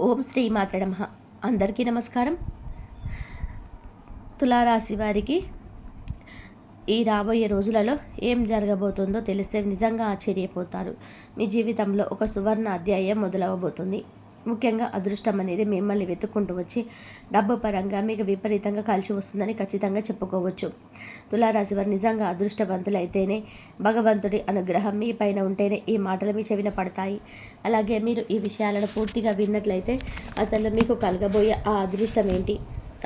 ఓం శ్రీ మాత్ర నమ. అందరికీ నమస్కారం. తులారాశి వారికి ఈ రాబోయే రోజులలో ఏం జరగబోతుందో తెలిస్తే నిజంగా ఆశ్చర్యపోతారు. మీ జీవితంలో ఒక సువర్ణ అధ్యాయం మొదలవబోతుంది. ముఖ్యంగా అదృష్టం అనేది మిమ్మల్ని వెతుక్కుంటూ వచ్చి డబ్బు పరంగా మీకు విపరీతంగా కలిసి వస్తుందని ఖచ్చితంగా చెప్పుకోవచ్చు. తులారాశి వారు నిజంగా అదృష్టవంతులైతేనే భగవంతుడి అనుగ్రహం మీ పైన ఉంటేనే ఈ మాటలు మీ చెవిన పడతాయి. అలాగే మీరు ఈ విషయాలను పూర్తిగా విన్నట్లయితే అసలు మీకు కలగబోయే ఆ అదృష్టం ఏంటి?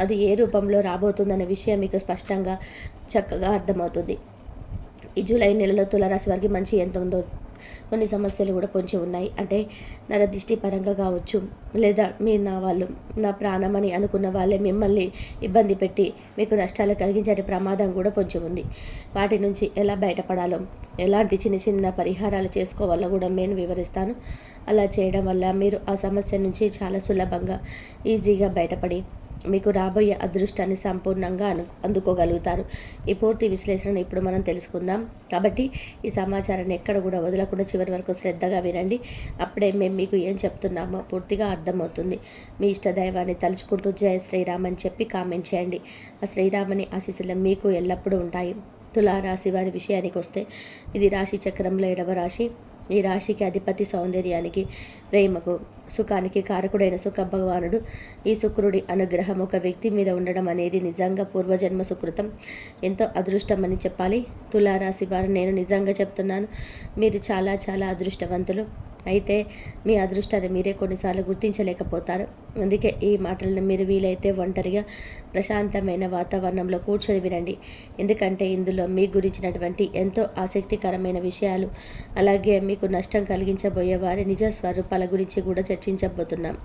అది ఏ రూపంలో రాబోతుందనే విషయం మీకు స్పష్టంగా చక్కగా అర్థమవుతుంది. ఈ జూలై నెలలో తులారాశి వారికి మంచి ఎంత ఉందో కొన్ని సమస్యలు కూడా పొంచి ఉన్నాయి. అంటే నరదిష్టి పరంగా కావచ్చు లేదా మీ నా వాళ్ళు నా ప్రాణం అని అనుకున్న వాళ్ళే మిమ్మల్ని ఇబ్బంది పెట్టి మీకు నష్టాలు కలిగించే ప్రమాదం కూడా పొంచి ఉంది. వాటి నుంచి ఎలా బయటపడాలో ఎలాంటి చిన్న చిన్న పరిహారాలు చేసుకోవాలో కూడా నేను వివరిస్తాను. అలా చేయడం వల్ల మీరు ఆ సమస్య నుంచి చాలా సులభంగా ఈజీగా బయటపడి మీకు రాబోయే అదృష్టాన్ని సంపూర్ణంగా అను అందుకోగలుగుతారు. ఈ పూర్తి విశ్లేషణ ఇప్పుడు మనం తెలుసుకుందాం. కాబట్టి ఈ సమాచారాన్ని ఎక్కడ కూడా వదలకుండా చివరి వరకు శ్రద్ధగా వినండి. అప్పుడే మేము మీకు ఏం చెప్తున్నామో పూర్తిగా అర్థమవుతుంది. మీ ఇష్టదైవాన్ని తలుచుకుంటూ జయ శ్రీరామ్ అని చెప్పి కామెంట్ చేయండి. ఆ శ్రీరామని ఆశీస్సులు మీకు ఎల్లప్పుడూ ఉంటాయి. తులారాశి వారి విషయానికి వస్తే ఇది రాశి చక్రంలో ఎడవ రాశి. ఈ రాశికి అధిపతి సౌందర్యానికి ప్రేమకు సుఖానికి కారకుడైన సుఖ భగవానుడు ఈ శుక్రుడి అనుగ్రహం ఒక వ్యక్తి మీద ఉండడం అనేది నిజంగా పూర్వజన్మ సుకృతం. ఎంతో అదృష్టమని చెప్పాలి. తులారాశి వారు నేను నిజంగా చెప్తున్నాను మీరు చాలా చాలా అదృష్టవంతులు. అయితే మీ అదృష్టాన్ని మీరే కొన్నిసార్లు గుర్తించలేకపోతారు. అందుకే ఈ మాటలను మీరు వీలైతే ఒంటరిగా ప్రశాంతమైన వాతావరణంలో కూర్చొని వినండి. ఎందుకంటే ఇందులో మీ గురించినటువంటి ఎంతో ఆసక్తికరమైన విషయాలు అలాగే మీకు నష్టం కలిగించబోయే వారి నిజ స్వరూపాల గురించి కూడా చర్చించబోతున్నాం.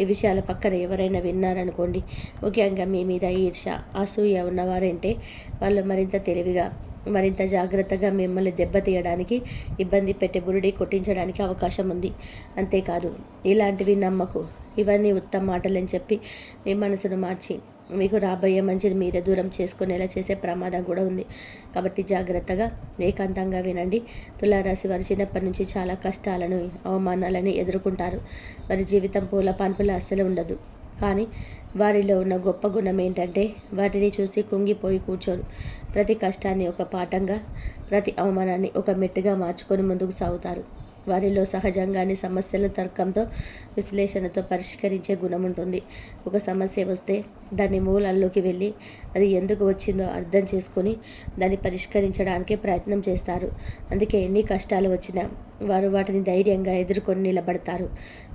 ఈ విషయాల పక్కన ఎవరైనా విన్నారనుకోండి ముఖ్యంగా మీ మీద ఈర్ష అసూయ ఉన్నవారంటే వాళ్ళు మరింత తెలివిగా మరింత జాగ్రత్తగా మిమ్మల్ని దెబ్బతీయడానికి ఇబ్బంది పెట్టే బురుడి కొట్టించడానికి అవకాశం ఉంది. అంతేకాదు ఇలాంటివి నమ్మకు. ఇవన్నీ ఉత్తమ మాటలని చెప్పి మీ మనసును మార్చి మీకు రాబోయే మంచిని మీరే దూరం చేసుకునేలా చేసే ప్రమాదం కూడా ఉంది. కాబట్టి జాగ్రత్తగా ఏకాంతంగా వినండి. తులారాశి వారి చిన్నప్పటి నుంచి చాలా కష్టాలను అవమానాలను ఎదుర్కొంటారు. వారి జీవితం పూల పాన్పుల అస్సలు ఉండదు. కానీ వారిలో ఉన్న గొప్ప గుణం ఏంటంటే వాటిని చూసి కుంగిపోయి కూర్చోరు. ప్రతి కష్టాన్ని ఒక పాఠంగా ప్రతి అవమానాన్ని ఒక మెట్టుగా మార్చుకొని ముందుకు సాగుతారు. వారిలో సహజంగానే సమస్యల తర్కంతో విశ్లేషణతో పరిష్కరించే గుణం ఉంటుంది. ఒక సమస్య వస్తే దాని మూలాల్లోకి వెళ్ళి అది ఎందుకు వచ్చిందో అర్థం చేసుకొని దాన్ని పరిష్కరించడానికే ప్రయత్నం చేస్తారు. అందుకే ఎన్ని కష్టాలు వచ్చినా వారు వాటిని ధైర్యంగా ఎదుర్కొని నిలబడతారు.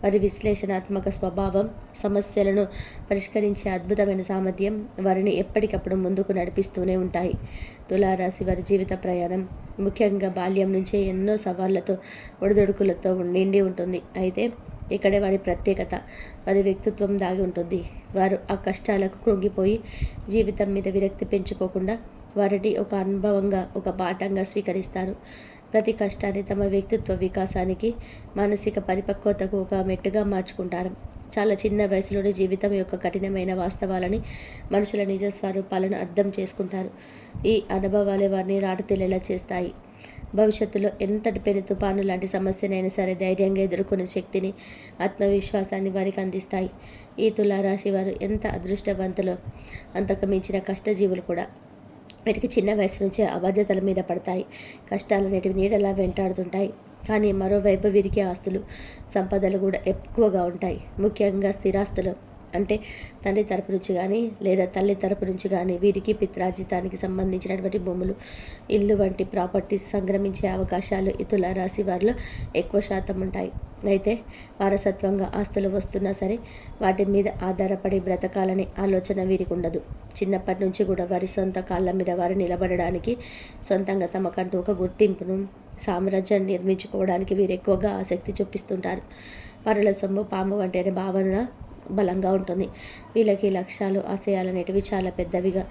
వారి విశ్లేషణాత్మక స్వభావం సమస్యలను పరిష్కరించే అద్భుతమైన సామర్థ్యం వారిని ఎప్పటికప్పుడు ముందుకు నడిపిస్తూనే ఉంటాయి. తులారాశి వారి జీవిత ప్రయాణం ముఖ్యంగా బాల్యం నుంచే ఎన్నో సవాళ్ళతో ఒడిదొడుకులతో నిండి ఉంటుంది. అయితే ఇక్కడే వారి ప్రత్యేకత వారి వ్యక్తిత్వం దాగి ఉంటుంది. వారు ఆ కష్టాలకు కృంగిపోయి జీవితం మీద విరక్తి పెంచుకోకుండా వారిని ఒక అనుభవంగా ఒక పాఠంగా స్వీకరిస్తారు. ప్రతి కష్టాన్ని తమ వ్యక్తిత్వ వికాసానికి మానసిక పరిపక్వతకు ఒక మెట్టుగా మార్చుకుంటారు. చాలా చిన్న వయసులోనే జీవితం యొక్క కఠినమైన వాస్తవాలని మనుషుల నిజ స్వరూపాలను అర్థం చేసుకుంటారు. ఈ అనుభవాలే వారిని రాటుతెల్లేలా చేస్తాయి. భవిష్యత్తులో ఎంతటి పెను తుపాను లాంటి సమస్యనైనా సరే ధైర్యంగా ఎదుర్కొనే శక్తిని ఆత్మవిశ్వాసాన్ని వారికి అందిస్తాయి. ఈ తులారాశి వారు ఎంత అదృష్టవంతులో అంతకు మించిన కష్టజీవులు కూడా వీరికి చిన్న వయసు నుంచే అబాధ్యతల మీద పడతాయి. కష్టాలనేటివి నీడలా వెంటాడుతుంటాయి. కానీ మరోవైపు వీరికి ఆస్తులు సంపదలు కూడా ఎక్కువగా ఉంటాయి. ముఖ్యంగా స్థిరాస్తులు అంటే తండ్రి తరపు నుంచి కానీ లేదా తల్లి తరపు నుంచి కానీ వీరికి పిత్రాజితానికి సంబంధించినటువంటి భూములు ఇల్లు వంటి ప్రాపర్టీస్ సంక్రమించే అవకాశాలు ఇతుల రాశి వారిలో ఎక్కువ శాతం ఉంటాయి. అయితే వారసత్వంగా ఆస్తులు వస్తున్నా సరే వాటి మీద ఆధారపడి బ్రతకాలనే ఆలోచన వీరికి ఉండదు. చిన్నప్పటి నుంచి కూడా వారి సొంత కాళ్ళ మీద వారు నిలబడడానికి సొంతంగా తమకంటూ ఒక గుర్తింపును సామ్రాజ్యాన్ని నిర్మించుకోవడానికి వీరు ఎక్కువగా ఆసక్తి చూపిస్తుంటారు. పరుల సొమ్ము పాము వంటి భావన బలంగా ఉంటుంది. వీళ్ళకి లక్ష్యాలు ఆశయాలు అనేటివి చాలా పెద్దవిగా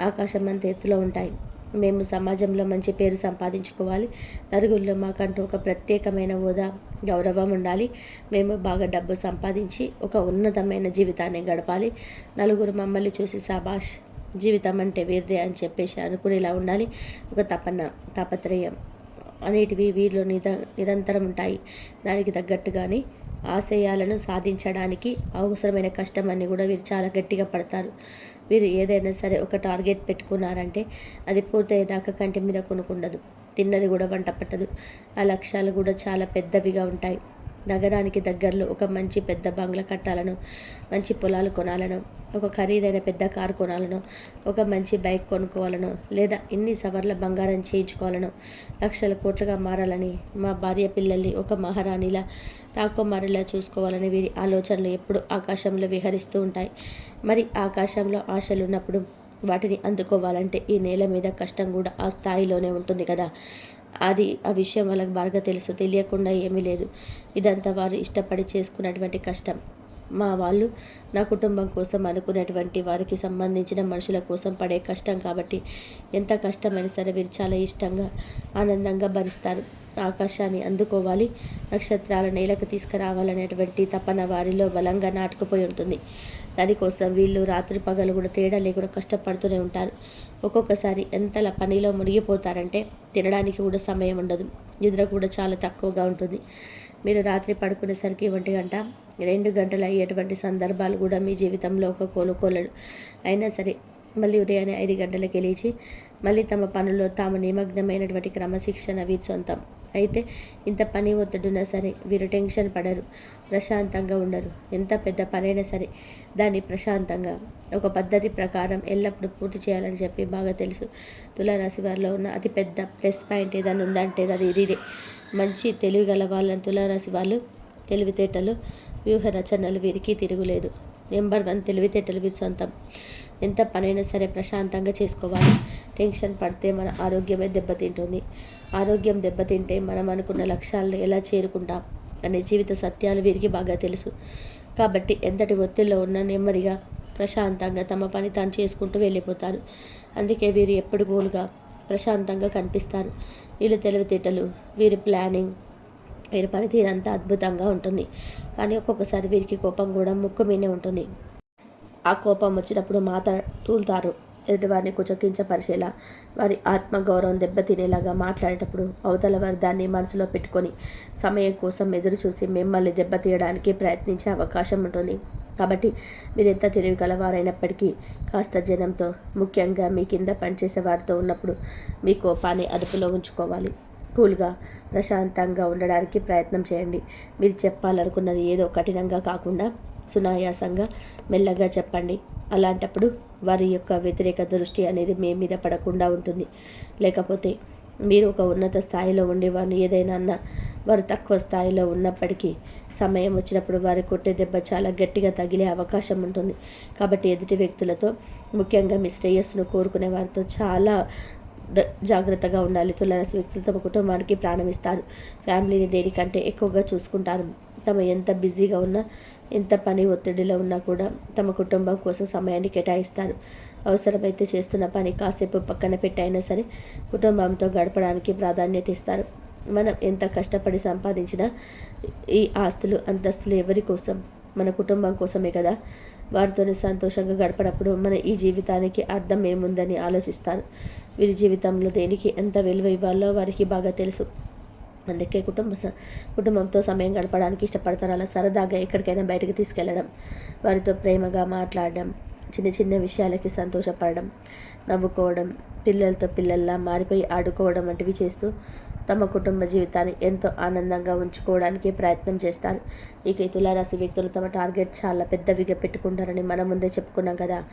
ఆకాశం అంత ఎత్తులో ఉంటాయి. మేము సమాజంలో మంచి పేరు సంపాదించుకోవాలి. నలుగురిలో మాకంటూ ఒక ప్రత్యేకమైన హోదా గౌరవం ఉండాలి. మేము బాగా డబ్బు సంపాదించి ఒక ఉన్నతమైన జీవితాన్ని గడపాలి. నలుగురు మమ్మల్ని చూసి సాబాష్ జీవితం అంటే వీరిదే అని చెప్పేసి అనుకునేలా ఉండాలి. ఒక తపన తాపత్రయం అనేటివి వీరిలో నిద నిరంతరం ఉంటాయి. దానికి తగ్గట్టుగానే ఆశయాలను సాధించడానికి అవసరమైన కష్టం అని కూడా వీరు చాలా గట్టిగా పడతారు. వీరు ఏదైనా సరే ఒక టార్గెట్ పెట్టుకున్నారంటే అది పూర్తయ్యేదాకా కంటి మీద కొనుక్కుండదు. తిన్నది కూడా వంట పట్టదు. ఆ లక్ష్యాలు కూడా చాలా పెద్దవిగా ఉంటాయి. నగరానికి దగ్గరలో ఒక మంచి పెద్ద బంగ్లా కట్టాలను మంచి పొలాలు కొనాలను ఒక ఖరీదైన పెద్ద కారు కొనాలను ఒక మంచి బైక్ కొనుక్కోవాలను లేదా ఇన్ని సవర్ల బంగారం చేయించుకోవాలను లక్షల కోట్లుగా మారాలని మా భార్య పిల్లల్ని ఒక మహారాణిలా రాకుమారులా చూసుకోవాలని వీరి ఆలోచనలు ఎప్పుడు ఆకాశంలో విహరిస్తూ ఉంటాయి. మరి ఆకాశంలో ఆశలు ఉన్నప్పుడు వాటిని అందుకోవాలంటే ఈ నేల మీద కష్టం కూడా ఆ స్థాయిలోనే ఉంటుంది కదా. అది ఆ విషయం వాళ్ళకి బాగా తెలుసు తెలియకుండా ఏమీ లేదు. ఇదంతా వారు ఇష్టపడి చేసుకున్నటువంటి కష్టం. మా వాళ్ళు నా కుటుంబం కోసం అనుకున్నటువంటి వారికి సంబంధించిన మనుషుల కోసం పడే కష్టం కాబట్టి ఎంత కష్టమైనా సరే వీరు చాలా ఇష్టంగా ఆనందంగా భరిస్తారు. ఆకాశాన్ని అందుకోవాలి. నక్షత్రాల నేలకు తీసుకురావాలనేటువంటి తపన వారిలో బలంగా నాటుకుపోయి ఉంటుంది. దానికోసం వీళ్ళు రాత్రి పగలు కూడా తేడా లేకుండా కష్టపడుతూనే ఉంటారు. ఒక్కొక్కసారి ఎంతలా పనిలో మునిగిపోతారంటే తినడానికి కూడా సమయం ఉండదు. నిద్ర కూడా చాలా తక్కువగా ఉంటుంది. మీరు రాత్రి పడుకునేసరికి ఒంటి గంట రెండు గంటలు అయ్యేటువంటి సందర్భాలు కూడా మీ జీవితంలో ఒక కోలుకోలేడు. అయినా సరే మళ్ళీ ఉదయాన్నే ఐదు గంటలకు లేచి మళ్ళీ తమ పనుల్లో తాము నిమగ్నమైనటువంటి క్రమశిక్షణ వీరి సొంతం. అయితే ఇంత పని ఒత్తిడున్నా సరే వీరు టెన్షన్ పడరు ప్రశాంతంగా ఉండరు. ఎంత పెద్ద పనైనా సరే దాన్ని ప్రశాంతంగా ఒక పద్ధతి ప్రకారం ఎల్లప్పుడూ పూర్తి చేయాలని చెప్పి బాగా తెలుసు. తులారాశి వారిలో ఉన్న అతిపెద్ద ప్లస్ పాయింట్ ఏదైనా ఉందంటే అది ఇదే మంచి తెలివి గల వాళ్ళని తులారాశి వాళ్ళు తెలివితేటలు వ్యూహ రచనలు వీరికి తిరుగులేదు. నెంబర్ వన్ తెలివితేటలు వీరి సొంతం. ఎంత పనైనా సరే ప్రశాంతంగా చేసుకోవాలి. టెన్షన్ పడితే మన ఆరోగ్యమే దెబ్బతింటుంది. ఆరోగ్యం దెబ్బతింటే మనం అనుకున్న లక్ష్యాలను ఎలా చేరుకుంటాం అనే జీవిత సత్యాలు వీరికి బాగా తెలుసు. కాబట్టి ఎంతటి ఒత్తిడిలో ఉన్న నెమ్మదిగా ప్రశాంతంగా తమ పని తాను చేసుకుంటూ వెళ్ళిపోతారు. అందుకే వీరు ఎప్పుడు గోలుగా ప్రశాంతంగా కనిపిస్తారు వీళ్ళు తెలివితేటలు వీరి ప్లానింగ్ వీరి పనితీరు అంతా అద్భుతంగా ఉంటుంది. కానీ ఒక్కొక్కసారి వీరికి కోపం కూడా ముక్కు మీనే ఉంటుంది. ఆ కోపం వచ్చినప్పుడు మాత తూలుతారు. ఎదుటివారిని కుచకించపరిచేలా వారి ఆత్మగౌరవం దెబ్బతినేలాగా మాట్లాడేటప్పుడు అవతల వారు దాన్ని మనసులో పెట్టుకొని సమయం కోసం ఎదురు చూసి మిమ్మల్ని దెబ్బతీయడానికి ప్రయత్నించే అవకాశం ఉంటుంది. కాబట్టి మీరు ఎంత తెలివి గలవారైనప్పటికీ కాస్త జనంతో ముఖ్యంగా మీ కింద పనిచేసే వారితో ఉన్నప్పుడు మీ కోపాన్ని అదుపులో ఉంచుకోవాలి. కూల్గా ప్రశాంతంగా ఉండడానికి ప్రయత్నం చేయండి. మీరు చెప్పాలనుకున్నది ఏదో కఠినంగా కాకుండా సునాయాసంగా మెల్లగా చెప్పండి. అలాంటప్పుడు వారి యొక్క వ్యతిరేక దృష్టి అనేది మీ మీద పడకుండా ఉంటుంది. లేకపోతే మీరు ఒక ఉన్నత స్థాయిలో ఉండి వారిని ఏదైనా అన్నా వారు తక్కువ స్థాయిలో ఉన్నప్పటికీ సమయం వచ్చినప్పుడు వారి కొట్టే దెబ్బ చాలా గట్టిగా తగిలే అవకాశం ఉంటుంది. కాబట్టి ఎదుటి వ్యక్తులతో ముఖ్యంగా మీ శ్రేయస్సును కోరుకునే వారితో చాలా జాగ్రత్తగా ఉండాలి. తులరాశి వ్యక్తులు తమ కుటుంబానికి ప్రాణమిస్తారు ఫ్యామిలీని దేనికంటే ఎక్కువగా చూసుకుంటారు. తమ ఎంత బిజీగా ఉన్నా ఎంత పని ఒత్తిడిలో ఉన్నా కూడా తమ కుటుంబం కోసం సమయాన్ని కేటాయిస్తారు. అవసరమైతే చేస్తున్న పని కాసేపు పక్కన పెట్టైనా సరే కుటుంబంతో గడపడానికి ప్రాధాన్యత ఇస్తారు. మనం ఎంత కష్టపడి సంపాదించినా ఈ ఆస్తులు అంతస్తులు ఎవరి కోసం? మన కుటుంబం కోసమే కదా. వారితోనే సంతోషంగా గడపడప్పుడు మన ఈ జీవితానికి అర్థం ఏముందని ఆలోచిస్తారు. వీరి జీవితంలో దేనికి ఎంత విలువ ఇవ్వాలో వారికి బాగా తెలుసు. అందుకే కుటుంబ కుటుంబంతో సమయం గడపడానికి ఇష్టపడతారు. అలా సరదాగా ఎక్కడికైనా బయటకు తీసుకెళ్ళడం వారితో ప్రేమగా మాట్లాడడం చిన్న చిన్న విషయాలకి సంతోషపడడం నవ్వుకోవడం పిల్లలతో పిల్లల్లా మారిపోయి ఆడుకోవడం వంటివి చేస్తూ తమ కుటుంబ జీవితాన్ని ఎంతో ఆనందంగా ఉంచుకోవడానికి ప్రయత్నం చేస్తారు. ఇక తులారాశి వ్యక్తులు తమ టార్గెట్ చాలా పెద్దవిగా పెట్టుకుంటారని మనం ముందే చెప్పుకున్నాం కదా.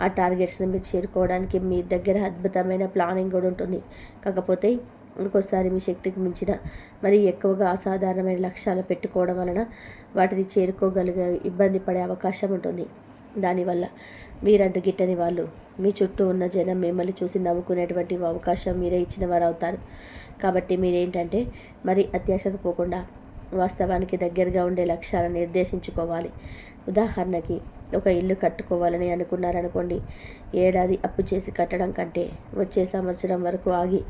ఆ టార్గెట్స్ని మీరు చేరుకోవడానికి మీ దగ్గర అద్భుతమైన ప్లానింగ్ కూడా ఉంటుంది. కాకపోతే ఇంకోసారి మీ శక్తికి మించిన మరి ఎక్కువగా అసాధారణమైన లక్ష్యాలు పెట్టుకోవడం వలన వాటిని చేరుకోగలిగే ఇబ్బంది పడే అవకాశం ఉంటుంది. దానివల్ల మీరంటూ గిట్టని వాళ్ళు మీ చుట్టూ ఉన్న జనం మిమ్మల్ని చూసి నవ్వుకునేటువంటి అవకాశం మీరే ఇచ్చిన వారు అవుతారు కాబట్టి మీరేంటంటే మరి అత్యాశకు పోకుండా వాస్తవానికి దగ్గరగా ఉండే లక్ష్యాలను నిర్దేశించుకోవాలి. ఉదాహరణకి ఒక ఇల్లు కట్టుకోవాలని అనుకున్నారనుకోండి ఏడాది అప్పు చేసి కట్టడం కంటే వచ్చే సంవత్సరం వరకు ఆగి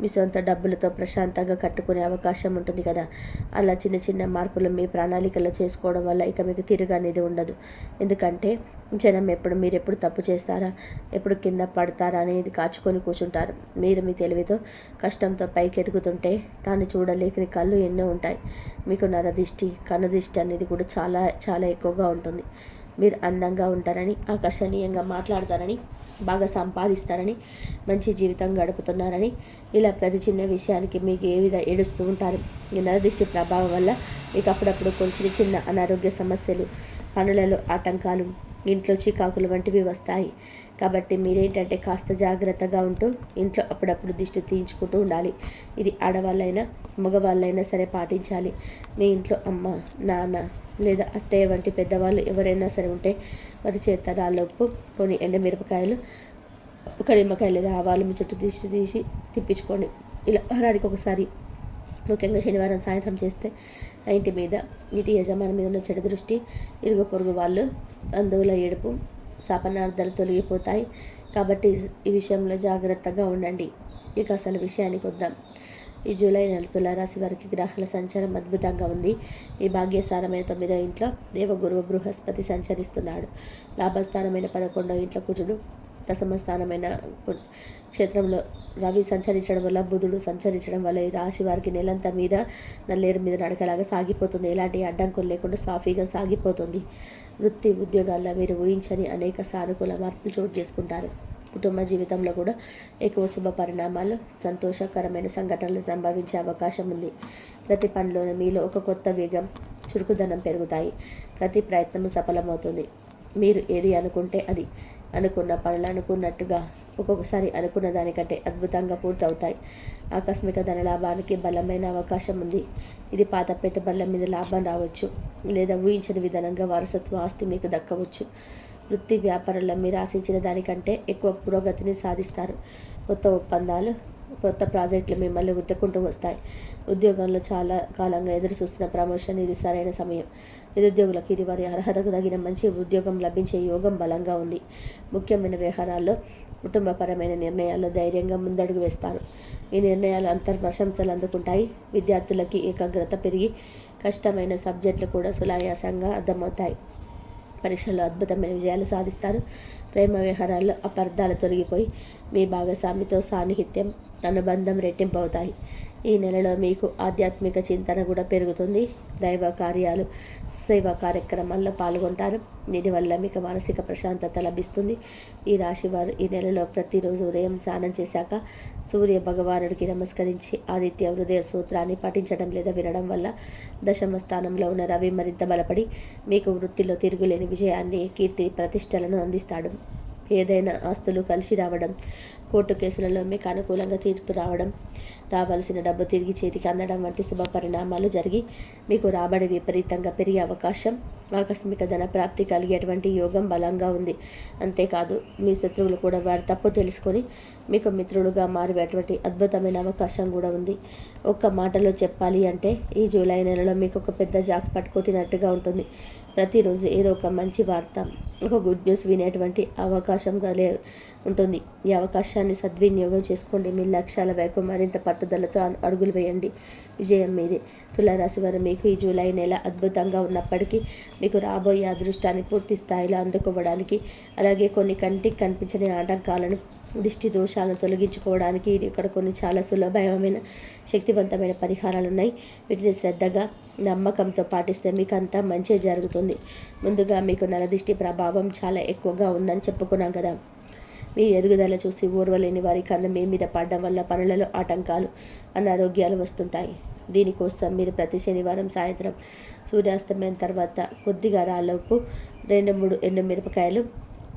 మీ సొంత డబ్బులతో ప్రశాంతంగా కట్టుకునే అవకాశం ఉంటుంది కదా. అలా చిన్న చిన్న మార్పులు మీ ప్రణాళికలో చేసుకోవడం వల్ల ఇక మీకు తిరుగు అనేది ఉండదు. ఎందుకంటే జనం ఎప్పుడు మీరు ఎప్పుడు తప్పు చేస్తారా ఎప్పుడు కింద పడతారా అనేది కాచుకొని కూర్చుంటారు. మీరు మీ తెలివితో కష్టంతో పైకి ఎదుగుతుంటే దాన్ని చూడలేకని కళ్ళు ఎన్నో ఉంటాయి. మీకు నరదిష్టి కనుదిష్టి అనేది కూడా చాలా చాలా ఎక్కువగా ఉంటుంది. మీరు అందంగా ఉంటారని ఆకర్షణీయంగా మాట్లాడతారని బాగా సంపాదిస్తారని మంచి జీవితం గడుపుతున్నారని ఇలా ప్రతి చిన్న విషయానికి మీకు ఏ విధంగా ఏడుస్తూ ఉంటారు? ఈ నరదృష్టి ప్రభావం వల్ల మీకు అప్పుడప్పుడు కొంచెం చిన్న అనారోగ్య సమస్యలు పనులలో ఆటంకాలు ఇంట్లో చికాకులు వంటివి వస్తాయి. కాబట్టి మీరేంటంటే కాస్త జాగ్రత్తగా ఉంటూ ఇంట్లో అప్పుడప్పుడు దిష్టి తీయించుకుంటూ ఉండాలి. ఇది ఆడవాళ్ళైనా మగవాళ్ళైనా సరే పాటించాలి. మీ ఇంట్లో అమ్మ నాన్న లేదా అత్తయ్య వంటి పెద్దవాళ్ళు ఎవరైనా సరే ఉంటే వారి చేత రాళ్ళొప్పు కొన్ని ఎండమిరపకాయలు ఒక నిమ్మకాయ లేదా ఆవాలు మీ చుట్టూ దిష్టి తీసి తిప్పించుకోండి. ఇలా వారానికి ఒకసారి ముఖ్యంగా శనివారం సాయంత్రం చేస్తే ఇంటి మీద ఇంటి యజమాని మీద ఉన్న చెడు దృష్టి ఇరుగు పొరుగు వాళ్ళు బంధువుల ఏడుపు శాపనార్థాలు తొలగిపోతాయి. కాబట్టి ఈ విషయంలో జాగ్రత్తగా ఉండండి. ఇక అసలు విషయానికి వద్దాం. ఈ జూలై నెల తులారాశి వారికి గ్రహాల సంచారం అద్భుతంగా ఉంది. ఈ భాగ్యస్థానమైన తొమ్మిదో ఇంట్లో దేవగురువు బృహస్పతి సంచరిస్తున్నాడు. లాభస్థానమైన పదకొండో ఇంట్లో కుజుడు దశమ స్థానమైన క్షేత్రంలో రవి సంచరించడం వల్ల బుధుడు సంచరించడం వల్ల ఈ రాశి వారికి నెలంతా మీద నల్లేరు మీద నడకలాగా సాగిపోతుంది. ఎలాంటి అడ్డంకులు లేకుండా సాఫీగా సాగిపోతుంది. వృత్తి ఉద్యోగాల్లో మీరు ఊహించని అనేక సానుకూల మార్పులు చోటు చేసుకుంటారు. కుటుంబ జీవితంలో కూడా ఎక్కువ శుభ పరిణామాలు సంతోషకరమైన సంఘటనలు సంభవించే అవకాశం ఉంది. ప్రతి పనిలోనూ మీలో ఒక కొత్త వేగం చురుకుదనం పెరుగుతాయి. ప్రతి ప్రయత్నము సఫలమవుతుంది. మీరు ఏది అనుకుంటే అది. అనుకున్న పనులు అనుకున్నట్టుగా ఒక్కొక్కసారి అనుకున్న దానికంటే అద్భుతంగా పూర్తవుతాయి. ఆకస్మిక ధన లాభానికి బలమైన అవకాశం ఉంది. ఇది పాత పెట్టుబడుల మీద లాభం రావచ్చు లేదా ఊహించని విధానంగా వారసత్వ ఆస్తి మీకు దక్కవచ్చు. వృత్తి వ్యాపారంలో మీరు ఆశించిన దానికంటే ఎక్కువ పురోగతిని సాధిస్తారు. కొత్త ఒప్పందాలు కొత్త ప్రాజెక్టులు మిమ్మల్ని ఉత్తుకుంటూ వస్తాయి. ఉద్యోగంలో చాలా కాలంగా ఎదురు చూస్తున్న ప్రమోషన్ ఇది సరైన సమయం. నిరుద్యోగులకు ఇది వారి అర్హతకు తగిన మంచి ఉద్యోగం లభించే యోగం బలంగా ఉంది. ముఖ్యమైన వ్యవహారాల్లో కుటుంబపరమైన నిర్ణయాల్లో ధైర్యంగా ముందడుగు వేస్తారు. ఈ నిర్ణయాలు అంతర్ ప్రశంసలు అందుకుంటాయి. విద్యార్థులకి ఏకాగ్రత పెరిగి కష్టమైన సబ్జెక్టులు కూడా సునాయాసంగా అర్థమవుతాయి. పరీక్షల్లో అద్భుతమైన విజయాలు సాధిస్తారు. ప్రేమ వ్యవహారాల్లో అపార్థాలు తొలగిపోయి మీ భాగస్వామితో సాన్నిహిత్యం అనుబంధం రెట్టింపు అవుతాయి ఈ నెలలో మీకు ఆధ్యాత్మిక చింతన కూడా పెరుగుతుంది. దైవ కార్యాలు సేవా కార్యక్రమాల్లో పాల్గొంటారు. దీనివల్ల మీకు మానసిక ప్రశాంతత లభిస్తుంది. ఈ రాశి వారు ఈ నెలలో ప్రతిరోజు ఉదయం స్నానం చేశాక సూర్య భగవానుడికి నమస్కరించి ఆదిత్య హృదయ సూత్రాన్ని పఠించడం లేదా వినడం వల్ల దశమ స్థానంలో ఉన్న రవి మరింత బలపడి మీకు వృత్తిలో తిరుగులేని విజయాన్ని కీర్తి ప్రతిష్టలను అందిస్తాడు. ఏదైనా ఆస్తులు కలిసి రావడం కోర్టు కేసులలో మీకు అనుకూలంగా తీర్పు రావడం రావాల్సిన డబ్బు తిరిగి చేతికి అందడం వంటి శుభ పరిణామాలు జరిగి మీకు రాబడి విపరీతంగా పెరిగే అవకాశం ఆకస్మిక ధన ప్రాప్తి కలిగేటువంటి యోగం బలంగా ఉంది. అంతేకాదు మీ శత్రువులు కూడా వారి తప్పు తెలుసుకొని మీకు మిత్రులుగా మారేటువంటి అద్భుతమైన అవకాశం కూడా ఉంది. ఒక్క మాటలో చెప్పాలి అంటే ఈ జూలై నెలలో మీకు ఒక పెద్ద జాక్ పట్టుకొట్టినట్టుగా ఉంటుంది. ప్రతిరోజు ఏదో ఒక మంచి వార్త ఒక గుడ్ న్యూస్ వినేటువంటి అవకాశం కలే ఉంటుంది. ఈ అవకాశం అవకాశాన్ని సద్వినియోగం చేసుకోండి. మీ లక్ష్యాల వైపు మరింత పట్టుదలతో అడుగులు వేయండి. విజయం మీదే. తులారాశి వారు మీకు ఈ జూలై నెల అద్భుతంగా ఉన్నప్పటికీ మీకు రాబోయే అదృష్టాన్ని పూర్తి స్థాయిలో అందుకోవడానికి అలాగే కొన్ని కంటికి కనిపించని ఆటంకాలను దిష్టి దోషాలను తొలగించుకోవడానికి ఇది ఇక్కడ కొన్ని చాలా సులభమైన శక్తివంతమైన పరిహారాలు ఉన్నాయి. వీటిని శ్రద్ధగా నమ్మకంతో పాటిస్తే మీకు అంతా మంచి జరుగుతుంది. ముందుగా మీకు నరదిష్టి ప్రభావం చాలా ఎక్కువగా ఉందని చెప్పుకున్నాం కదా. మీ ఎదుగుదల చూసి ఓర్వలేని వారి కన్న మీ మీద పడడం వల్ల పనులలో ఆటంకాలు అనారోగ్యాలు వస్తుంటాయి. దీనికోసం మీరు ప్రతి శనివారం సాయంత్రం సూర్యాస్తమయం తర్వాత కొద్దిగా రాళ్ళ రెండు మూడు ఎండు మిరపకాయలు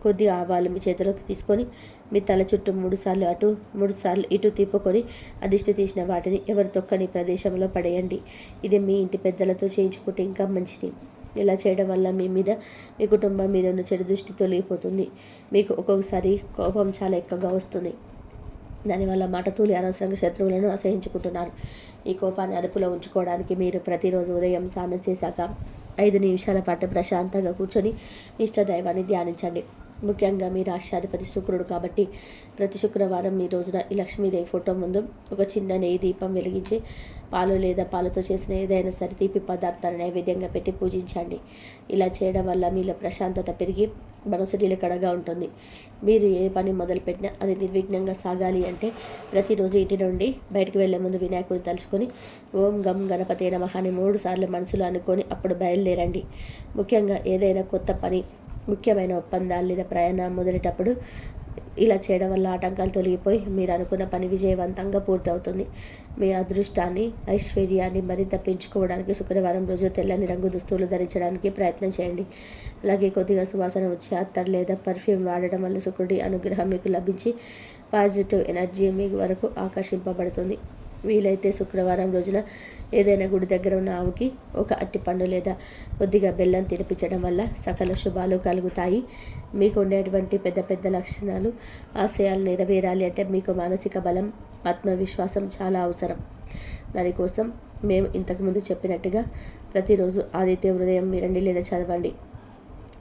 కొద్దిగా ఆవాలు మీ చేతిలోకి తీసుకొని మీ తల చుట్టూ మూడుసార్లు అటు మూడుసార్లు ఇటు తిప్పుకొని అదిష్టి తీసిన వాటిని ఎవరు తొక్కని ప్రదేశంలో పడేయండి. ఇది మీ ఇంటి పెద్దలతో చేయించుకుంటే ఇంకా మంచిది. ఇలా చేయడం వల్ల మీ మీద మీ కుటుంబం మీద ఉన్న చెడు దృష్టి తొలగిపోతుంది. మీకు ఒక్కొక్కసారి కోపం చాలా ఎక్కువగా వస్తుంది. దానివల్ల మటతూలి అనవసరంగా శత్రువులను అసహించుకుంటున్నారు. ఈ కోపాన్ని అదుపులో ఉంచుకోవడానికి మీరు ప్రతిరోజు ఉదయం స్నానం చేశాక ఐదు నిమిషాల పాటు ప్రశాంతంగా కూర్చొని ఇష్టదైవాన్ని ధ్యానించండి. ముఖ్యంగా మీ రాష్ట్రాధిపతి శుక్రుడు కాబట్టి ప్రతి శుక్రవారం మీ రోజున ఈ లక్ష్మీదేవి ఫోటో ముందు ఒక చిన్న నెయ్యి దీపం వెలిగించి పాలు లేదా పాలతో చేసిన ఏదైనా సరే తీపి పదార్థాలను నైవేద్యంగా పెట్టి పూజించండి. ఇలా చేయడం వల్ల మీలో ప్రశాంతత పెరిగి మనసు నిలకడగా ఉంటుంది. మీరు ఏ పని మొదలుపెట్టినా అది నిర్విఘ్నంగా సాగాలి అంటే ప్రతిరోజు ఇంటి నుండి బయటకు వెళ్ళే ముందు వినాయకుడిని తలుచుకొని ఓం గం గణపతి నమః మూడు సార్లు మనసులో అనుకొని అప్పుడు బయలుదేరండి. ముఖ్యంగా ఏదైనా కొత్త పని ముఖ్యమైన ఒప్పందాలు లేదా ప్రయాణం మొదలేటప్పుడు ఇలా చేయడం వల్ల ఆటంకాలు తొలగిపోయి మీరు అనుకున్న పని విజయవంతంగా పూర్తవుతుంది. మీ అదృష్టాన్ని ఐశ్వర్యాన్ని మరింత పెంచుకోవడానికి శుక్రవారం రోజు తెల్లని రంగు దుస్తువులు ధరించడానికి ప్రయత్నం చేయండి. అలాగే కొద్దిగా సువాసన వచ్చే అత్తర్ లేదా పర్ఫ్యూమ్ వాడడం వల్ల శుక్రుడి అనుగ్రహం మీకు లభించి పాజిటివ్ ఎనర్జీ మీ వరకు ఆకర్షింపబడుతుంది. వీలైతే శుక్రవారం రోజున ఏదైనా గుడి దగ్గర ఉన్న ఆవుకి ఒక అట్టిపండు లేదా కొద్దిగా బెల్లం తినిపించడం వల్ల సకల శుభాలు కలుగుతాయి. మీకు ఉండేటువంటి పెద్ద పెద్ద లక్షణాలు ఆశయాలు నెరవేరాలి అంటే మీకు మానసిక బలం ఆత్మవిశ్వాసం చాలా అవసరం. దానికోసం మేము ఇంతకుముందు చెప్పినట్టుగా ప్రతిరోజు ఆదిత్య హృదయం మీరండి లేదా చదవండి.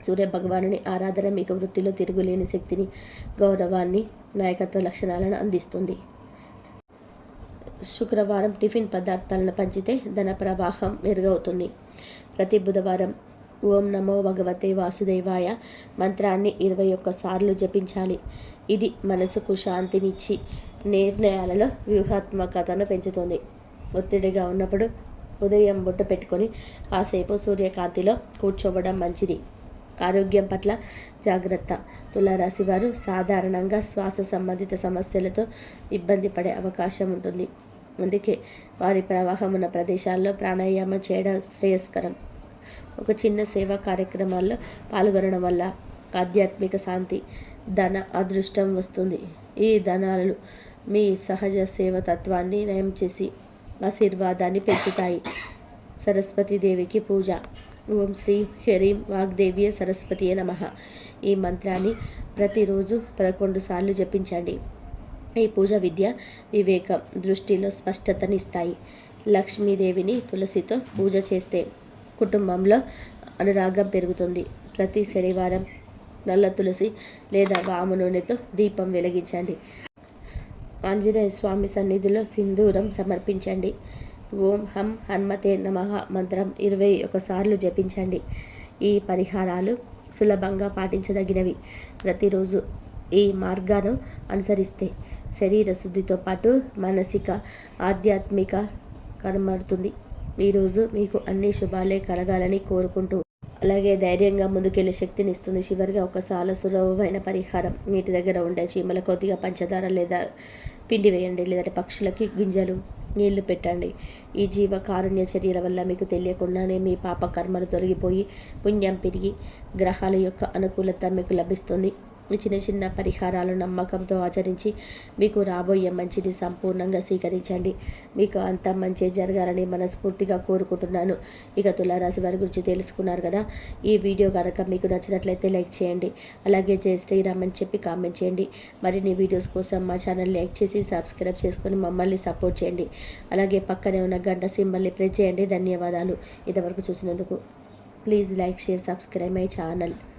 సూర్య భగవానుని ఆరాధన మీకు వృత్తిలో తిరుగులేని శక్తిని గౌరవాన్ని నాయకత్వ లక్షణాలను అందిస్తుంది. శుక్రవారం టిఫిన్ పదార్థాలను పంచితే ధన ప్రవాహం మెరుగవుతుంది. ప్రతి బుధవారం ఓం నమో భగవతే వాసుదేవాయ మంత్రాన్ని ఇరవై ఒక్కసార్లు జపించాలి. ఇది మనసుకు శాంతినిచ్చి నిర్ణయాలలో వ్యూహాత్మకతను పెంచుతుంది. ఒత్తిడిగా ఉన్నప్పుడు ఉదయం బుట్ట పెట్టుకొని కాసేపు సూర్యకాంతిలో కూర్చోవడం మంచిది. ఆరోగ్యం పట్ల జాగ్రత్త. తులారాశి వారు సాధారణంగా శ్వాస సంబంధిత సమస్యలతో ఇబ్బంది పడే అవకాశం ఉంటుంది. అందుకే వారి ప్రవాహం ఉన్న ప్రదేశాల్లో ప్రాణాయామం చేయడం శ్రేయస్కరం. ఒక చిన్న సేవా కార్యక్రమాల్లో పాల్గొనడం వల్ల ఆధ్యాత్మిక శాంతి ధన అదృష్టం వస్తుంది. ఈ ధనాలు మీ సహజ సేవ తత్వాన్ని నయం చేసి ఆశీర్వాదాన్ని పెంచుతాయి. సరస్వతీదేవికి పూజ. ఓం శ్రీ హరీం వాగ్దేవ్య సరస్వతి నమ. ఈ మంత్రాన్ని ప్రతిరోజు పదకొండు సార్లు జపించండి. ఈ పూజ విద్య వివేకం దృష్టిలో స్పష్టతనిస్తాయి. లక్ష్మీదేవిని తులసితో పూజ చేస్తే కుటుంబంలో అనురాగం పెరుగుతుంది. ప్రతి శనివారం నల్ల తులసి లేదా వాము నూనెతో దీపం వెలిగించండి. ఆంజనేయ స్వామి సన్నిధిలో సింధూరం సమర్పించండి. ఓం హం హన్మతే నమ మంత్రం ఇరవై ఒకసార్లు జపించండి. ఈ పరిహారాలు సులభంగా పాటించదగినవి. ప్రతిరోజు ఈ మార్గాను అనుసరిస్తే శరీర శుద్ధితో పాటు మానసిక ఆధ్యాత్మిక కనబడుతుంది. ఈరోజు మీకు అన్ని శుభాలే కలగాలని కోరుకుంటూ అలాగే ధైర్యంగా ముందుకెళ్ళే శక్తిని ఇస్తుంది. చివరిగా ఒక చాలా సులభమైన పరిహారం. నీటి దగ్గర ఉండే చీమల కొద్దిగా పంచదార లేదా పిండి వేయండి లేదంటే పక్షులకి గింజలు నీళ్ళు పెట్టండి. ఈ జీవ కారుణ్య చర్యల వల్ల మీకు తెలియకుండానే మీ పాప కర్మలు తొలగిపోయి పుణ్యం పెరిగి గ్రహాల యొక్క అనుకూలత మీకు లభిస్తుంది. చిన్న చిన్న పరిహారాలు నమ్మకంతో ఆచరించి మీకు రాబోయే మంచిని సంపూర్ణంగా స్వీకరించండి. మీకు అంత మంచి జరగాలని మనస్ఫూర్తిగా కోరుకుంటున్నాను. ఇక తులారాశి వారి గురించి తెలుసుకున్నారు కదా? ఈ వీడియో కనుక మీకు నచ్చినట్లయితే లైక్ చేయండి. అలాగే జై శ్రీరామ్ అని చెప్పి కామెంట్ చేయండి. మరిన్ని వీడియోస్ కోసం మా ఛానల్ లైక్ చేసి సబ్స్క్రైబ్ చేసుకొని మమ్మల్ని సపోర్ట్ చేయండి. అలాగే పక్కనే ఉన్న గంట సింబల్ని ప్రెస్ చేయండి. ధన్యవాదాలు. ఇంతవరకు చూసినందుకు please like share subscribe my channel.